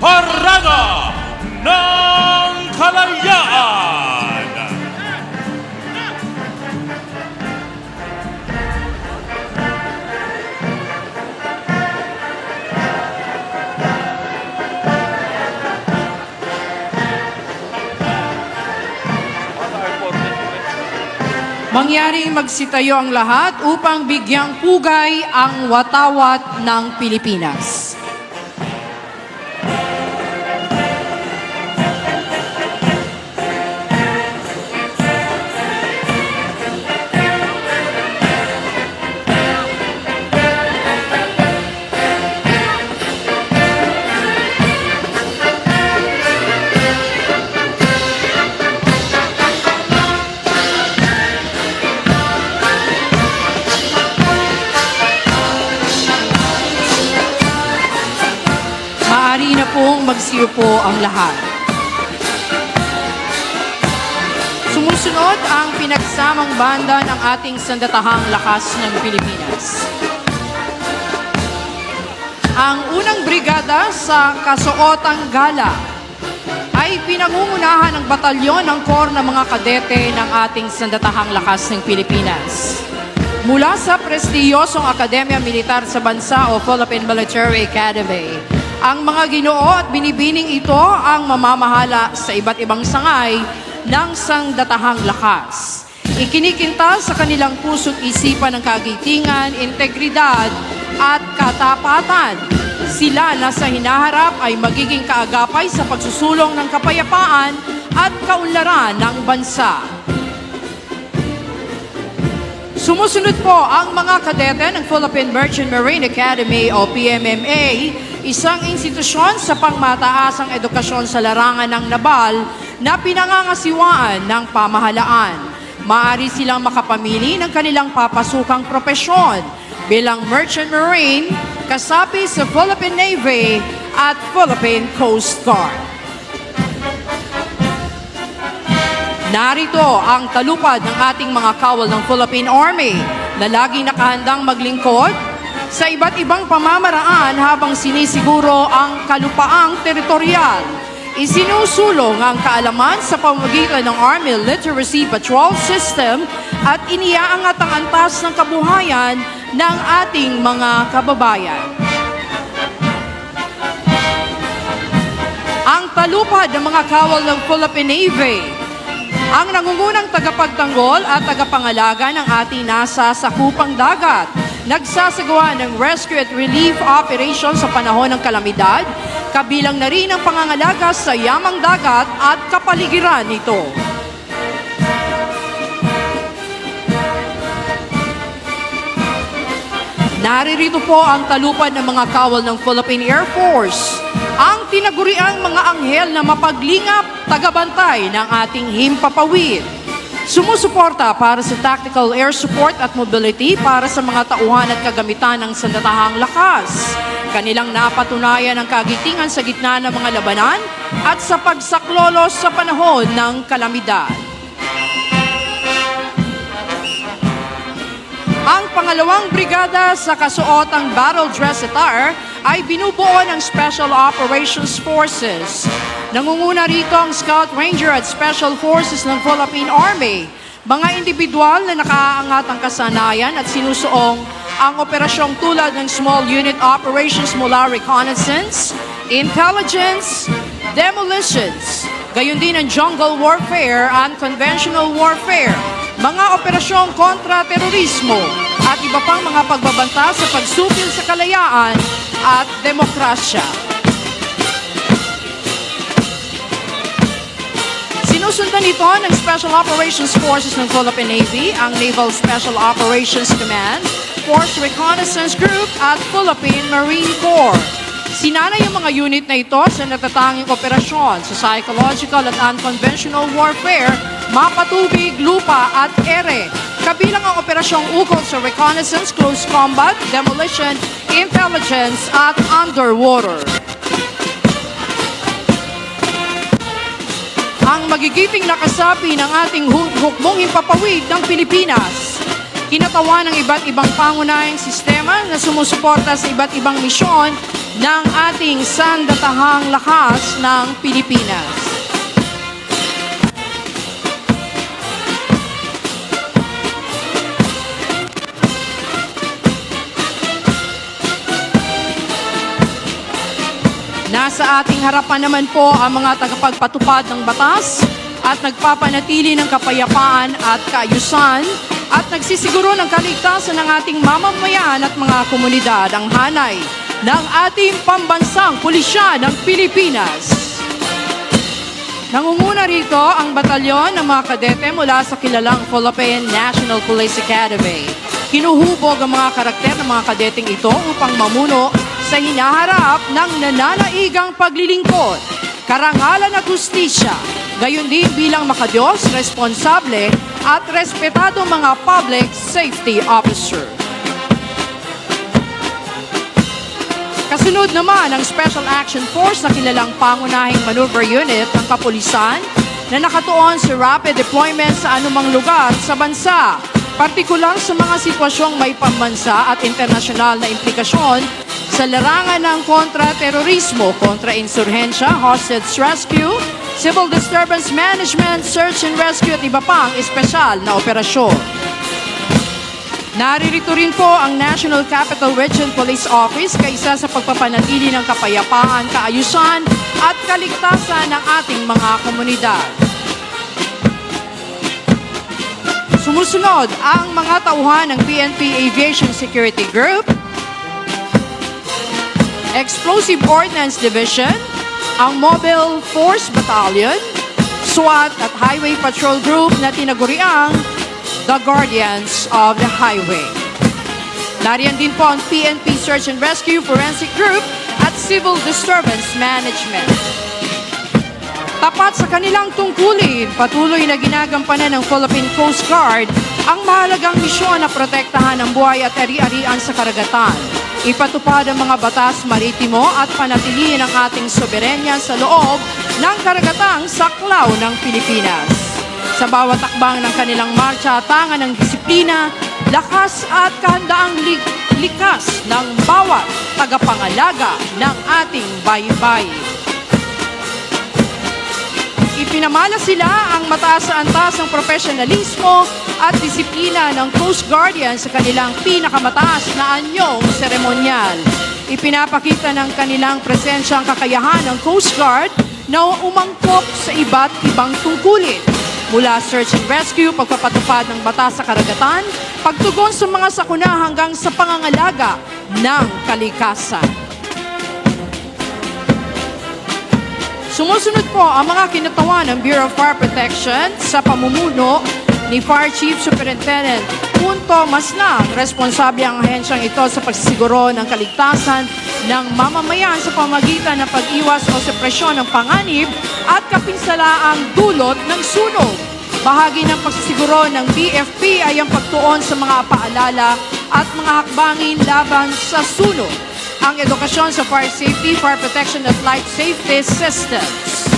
Parada ng Kalayaan. Mangyaring magsitayo ang lahat upang bigyang pugay ang watawat ng Pilipinas. Sumusunod ang pinagsamang banda ng ating sandatahang lakas ng Pilipinas. Ang unang brigada sa Kasuotang Gala ay pinangungunahan ng batalyon ng kor ng mga kadete ng ating sandatahang lakas ng Pilipinas. Mula sa prestiyosong Akademya Militar sa Bansa o Philippine Military Academy, ang mga ginoo at binibining ito ang mamamahala sa iba't ibang sangay ng sangdatahang lakas. Ikinikinta sa kanilang puso't isipan ng kagitingan, integridad at katapatan. Sila na sa hinaharap ay magiging kaagapay sa pagsusulong ng kapayapaan at kaunlaran ng bansa. Sumusunod po ang mga kadete ng Philippine Merchant Marine Academy o PMMA, isang institusyon sa pangmataasang edukasyon sa larangan ng nabal na pinangangasiwaan ng pamahalaan. Maaari silang makapamili ng kanilang papasukang propesyon bilang Merchant Marine, kasapi sa Philippine Navy at Philippine Coast Guard. Narito ang talupad ng ating mga kawal ng Philippine Army na laging nakahandang maglingkod sa iba't ibang pamamaraan habang sinisiguro ang kalupaang teritorial. Isinusulong ang kaalaman sa pamamagitan ng Army Literacy Patrol System at iniaangat ang antas ng kabuhayan ng ating mga kababayan. Ang talupad ng mga kawal ng Philippine Navy ang nangungunang tagapagtanggol at tagapangalaga ng ating nasa sakupang dagat. Nagsasagawa ng rescue at relief operation sa panahon ng kalamidad, kabilang na rin ang pangangalaga sa yamang dagat at kapaligiran nito. Naririto po ang talupad ng mga kawal ng Philippine Air Force. Ang tinaguriang mga anghel na mapaglingap, tagabantay ng ating himpapawid. Sumusuporta para sa tactical air support at mobility para sa mga tauhan at kagamitan ng sandatahang lakas. Kanilang napatunayan ang kagitingan sa gitna ng mga labanan at sa pagsaklolos sa panahon ng kalamidad. Ang pangalawang brigada sa kasuotang battle dress attire ay binubuo ng Special Operations Forces. Nangunguna rito ang Scout Ranger at Special Forces ng Philippine Army. Mga individual na nakaaangat ang kasanayan at sinusuong ang operasyong tulad ng Small Unit Operations mula reconnaissance, intelligence, demolitions, gayon din ang jungle warfare and conventional warfare, mga operasyong kontra-terorismo at iba pang mga pagbabanta sa pagsupil sa kalayaan at demokrasya. Sinusundan ito ng Special Operations Forces ng Philippine Navy, ang Naval Special Operations Command, Force Reconnaissance Group at Philippine Marine Corps. Sinana yung mga unit na ito sa natatanging operasyon sa psychological at unconventional warfare, mapatubig, lupa at ere. Kabilang ang operasyong ukol sa reconnaissance, close combat, demolition, intelligence at underwater. ang magigiting nakasapi ng ating hu- hukbong himpapawid ng Pilipinas. Kinatawan ng iba't ibang pangunahing sistema na sumusuporta sa iba't ibang misyon ng ating sandatahang lakas ng Pilipinas. Nasa ating harapan naman po ang mga tagapagpatupad ng batas at nagpapanatili ng kapayapaan at kaayusan at nagsisiguro ng kaligtasan ng ating mamamayan at mga komunidad ang hanay ng ating pambansang pulisya ng Pilipinas. Nangunguna rito ang batalyon ng mga kadete mula sa kilalang Philippine National Police Academy. Kinuhubog ang mga karakter ng mga kadeteng ito upang mamuno sa hinaharap ng nananaigang paglilingkod, karangalan at hustisya, gayon din bilang makadiyos, responsable at respetado mga public safety officer. Kasunod naman ang Special Action Force na kilalang pangunahing maneuver unit ng kapulisan na nakatuon sa rapid deployment sa anumang lugar sa bansa, partikular sa mga sitwasyong may pambansa at internasyonal na implikasyon sa larangan ng kontra-terorismo, kontra-insurhensya, hostage rescue, civil disturbance management, search and rescue at iba pang espesyal na operasyon. Naririto rin po ang National Capital Region Police Office kaysa sa pagpapanatili ng kapayapaan, kaayusan at kaligtasan ng ating mga komunidad. Sumusunod ang mga tauhan ng PNP Aviation Security Group, Explosive Ordnance Division, ang Mobile Force Battalion, SWAT at Highway Patrol Group na tinaguriang The Guardians of the Highway. Nariyan din po ang PNP Search and Rescue Forensic Group at Civil Disturbance Management. Tapat sa kanilang tungkulin, patuloy na ginagampanan ng Philippine Coast Guard ang mahalagang misyon na protektahan ang buhay at ari-arian sa karagatan. Ipatupad ang mga batas maritimo at panatilihin ang ating soberenya sa loob ng karagatang saklaw ng Pilipinas. Sa bawat akbang ng kanilang marcha, tangan ng disiplina, lakas at kahandaang lig- likas ng bawat tagapangalaga ng ating baybay. Ipinamala sila ang mataas sa antas ng profesionalismo at disiplina ng Coast Guardian sa kanilang pinakamataas na anyong seremonyal. Ipinapakita ng kanilang presensya ang kakayahan ng Coast Guard na umangkop sa iba't ibang tungkulin. Mula search and rescue, pagpapatupad ng batas sa karagatan, pagtugon sa mga sakuna hanggang sa pangangalaga ng kalikasan. Sumusunod po ang mga kinatawan ng Bureau of Fire Protection sa pamumuno ni Fire Chief Superintendent Punto Maslang. Responsable ang ahensyang ito sa pagsisiguro ng kaligtasan ng mamamayan sa pamagitan ng pag-iwas o supresyon ng panganib at kapinsalaang dulot ng sunog. Bahagi ng pagsisiguro ng BFP ay ang pagtuon sa mga paalala at mga hakbangin laban sa sunog ang edukasyon sa fire safety, fire protection at life safety systems.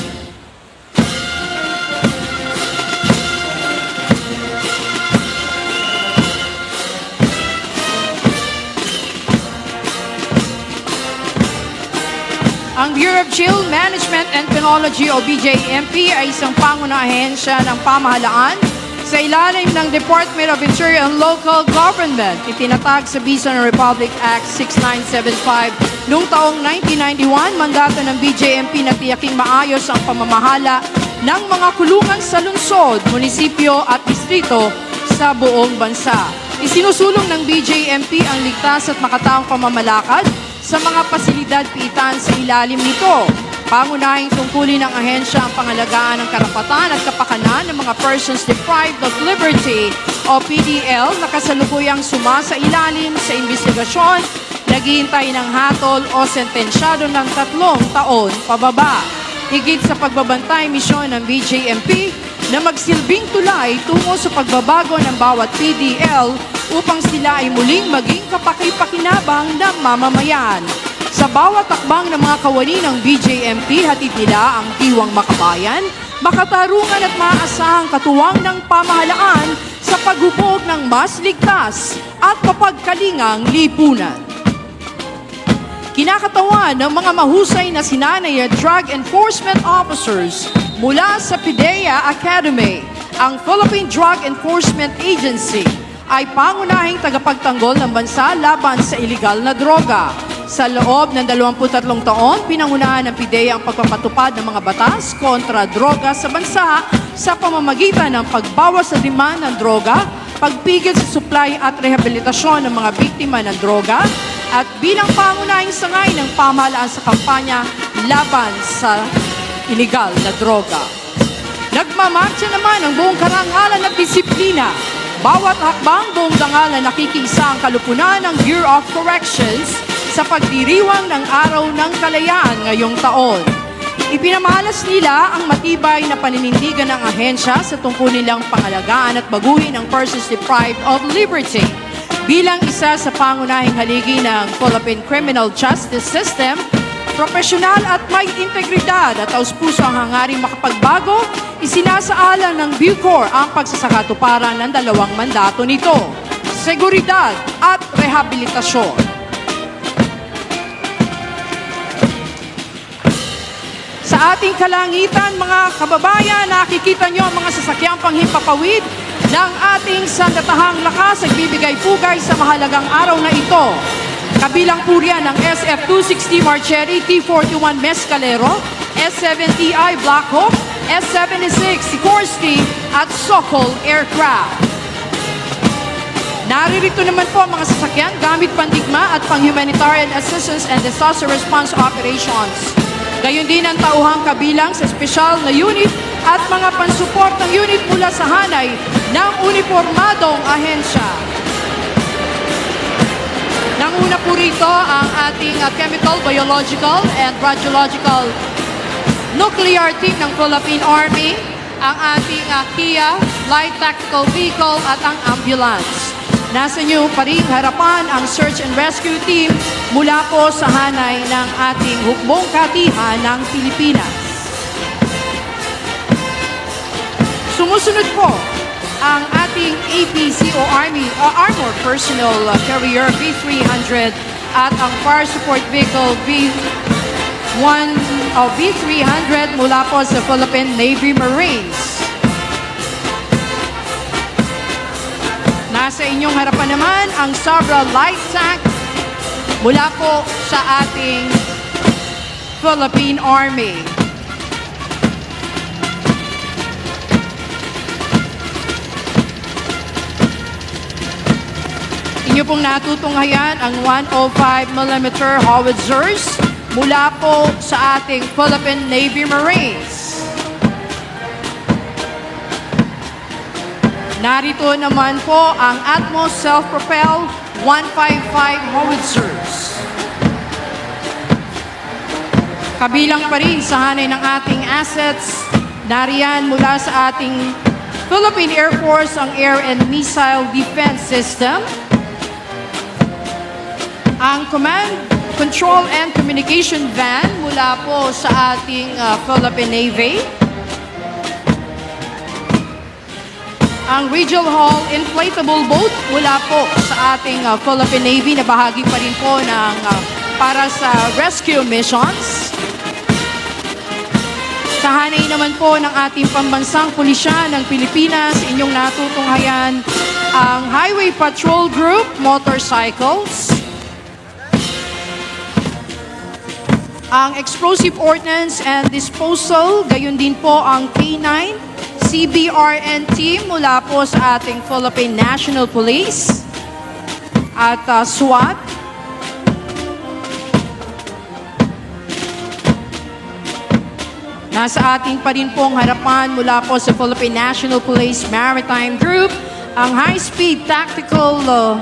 Ang Bureau of Chill Management and Penology o BJMP ay isang pangunang ahensya ng pamahalaan sa ilalim ng Department of Interior and Local Government. Itinatag sa Bisa ng Republic Act 6975 noong taong 1991, mandato ng BJMP na tiyaking maayos ang pamamahala ng mga kulungan sa lungsod, munisipyo at distrito sa buong bansa. Isinusulong ng BJMP ang ligtas at makataong pamamalakad sa mga pasilidad pitan sa ilalim nito. Pangunahing tungkulin ng ahensya ang pangalagaan ng karapatan at kapakanan ng mga persons deprived of liberty o PDL na kasalukuyang sumasa ilalim sa investigasyon, naghihintay ng hatol o sentensyado ng tatlong taon pababa. Higit sa pagbabantay misyon ng BJMP na magsilbing tulay tungo sa pagbabago ng bawat PDL upang sila ay muling maging kapaki-pakinabang ng mamamayan. Sa bawat takbang ng mga kawani ng BJMP, hatid nila ang diwang makabayan, makatarungan at maaasahang katuwang ng pamahalaan sa paghubog ng mas ligtas at mapagkalingang lipunan. Kinakatawan ng mga mahusay na sinanay at drug enforcement officers mula sa PIDEA Academy, ang Philippine Drug Enforcement Agency ay pangunahing tagapagtanggol ng bansa laban sa iligal na droga. Sa loob ng 23 taon, pinangunahan ng PIDEA ang pagpapatupad ng mga batas kontra droga sa bansa sa pamamagitan ng pagbawas sa demand ng droga, pagpigil sa supply at rehabilitasyon ng mga biktima ng droga, at bilang pangunahing sangay ng pamahalaan sa kampanya laban sa iligal na droga. Nagmamarcha naman ang buong karangalan at disiplina. Bawat hakbang buong dangalan nakikisa ang kalupunan ng Bureau of Corrections sa pagdiriwang ng Araw ng Kalayaan ngayong taon. Ipinamalas nila ang matibay na paninindigan ng ahensya sa tungkol nilang pangalagaan at baguhin ang persons deprived of liberty. Bilang isa sa pangunahing haligi ng Philippine Criminal Justice System, profesional at may integridad at taus-puso ang hangaring makapagbago, isinasaalan ng Bucor ang pagsasakatuparan ng dalawang mandato nito, seguridad at rehabilitasyon. Ating kalangitan, mga kababayan, nakikita nyo ang mga sasakyang panghimpapawid ng ating sandatahang lakas ay bibigay pugay sa mahalagang araw na ito. Kabilang po riyan ang SF-260 Marcheri T-41 Mescalero, S-70i Black Hawk, S-76 Sikorsky at Sokol Aircraft. Naririto naman po ang mga sasakyan gamit pandigma at pang-humanitarian assistance and disaster response operations. Gayon din ang tauhang kabilang sa espesyal na unit at mga pansuportang unit mula sa hanay ng uniformadong ahensya. Nanguna po rito ang ating uh, chemical, biological, and radiological nuclear team ng Philippine Army, ang ating uh, Kia Light Tactical Vehicle at ang ambulance. Nasa inyo pa rin harapan ang search and rescue team mula po sa hanay ng ating hukbong katihan ng Pilipinas. Sumusunod po ang ating APC o Army uh, Armor Personnel uh, Carrier V300 at ang Fire Support Vehicle V1 o V300 mula po sa Philippine Navy Marines. Nasa inyong harapan naman ang Sabra Light Tank mula po sa ating Philippine Army. Inyo pong natutunghayan ang 105mm howitzers mula po sa ating Philippine Navy Marines. Narito naman po ang Atmos Self-Propelled 155 howitzers. Kabilang pa rin sa hanay ng ating assets, nariyan mula sa ating Philippine Air Force ang Air and Missile Defense System, ang Command, Control and Communication Van mula po sa ating uh, Philippine Navy, ang Regional Hall Inflatable Boat mula po sa ating uh, Philippine Navy. Na bahagi pa rin po ng uh, para sa rescue missions. Sa hanay naman po ng ating pambansang pulisya ng Pilipinas, inyong natutunghayan ang Highway Patrol Group Motorcycles, ang Explosive Ordnance and Disposal, gayon din po ang K9, CBRN team mula po sa ating Philippine National Police at uh, SWAT. Nasa ating pa rin pong harapan mula po sa Philippine National Police Maritime Group, ang high-speed tactical uh,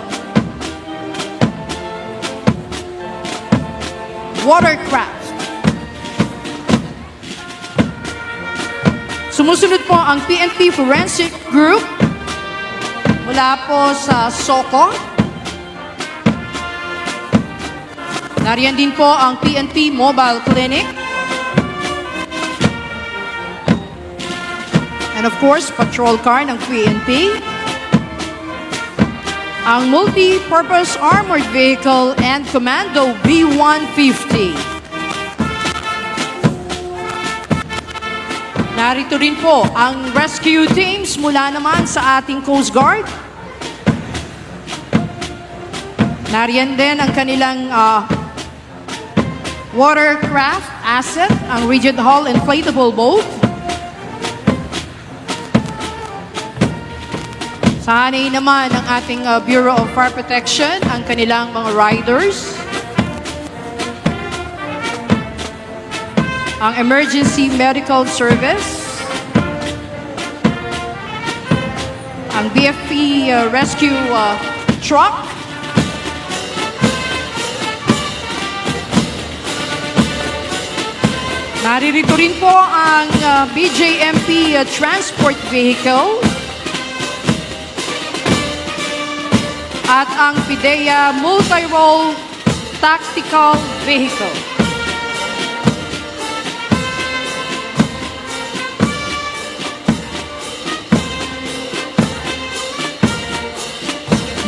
watercraft. Sumusunod po ang PNP Forensic Group mula po sa Soko. Nariyan din po ang PNP Mobile Clinic. And of course, patrol car ng PNP. ang Multi-Purpose Armored Vehicle and Commando B-150. Narito rin po ang rescue teams mula naman sa ating Coast Guard. Nariyan din ang kanilang ah, watercraft asset, ang Regent Hall Inflatable Boat. Sa hanay naman ng ating ah, Bureau of Fire Protection, ang kanilang mga riders. Ang Emergency Medical Service. Ang BFP ah, Rescue ah, Truck. Naririto rin po ang ah, BJMP ah, Transport Vehicle at ang PIDEA Multi-Role Tactical Vehicle.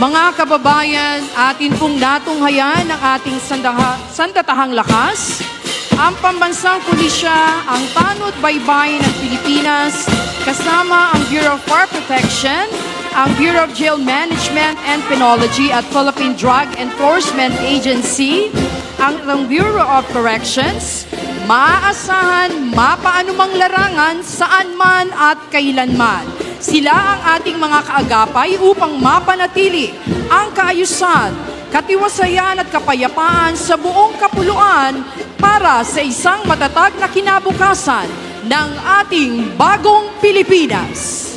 Mga kababayan, atin pong natunghayan ang ating sandaha, sandatahang lakas, ang pambansang pulisya, ang tanod baybay ng Pilipinas, kasama ang Bureau of Fire Protection, ang Bureau of Jail Management and Penology at Philippine Drug Enforcement Agency, ang, ang Bureau of Corrections, maaasahan mapaanumang larangan saan man at kailanman. Sila ang ating mga kaagapay upang mapanatili ang kaayusan, katiwasayan at kapayapaan sa buong kapuluan para sa isang matatag na kinabukasan ng ating bagong Pilipinas.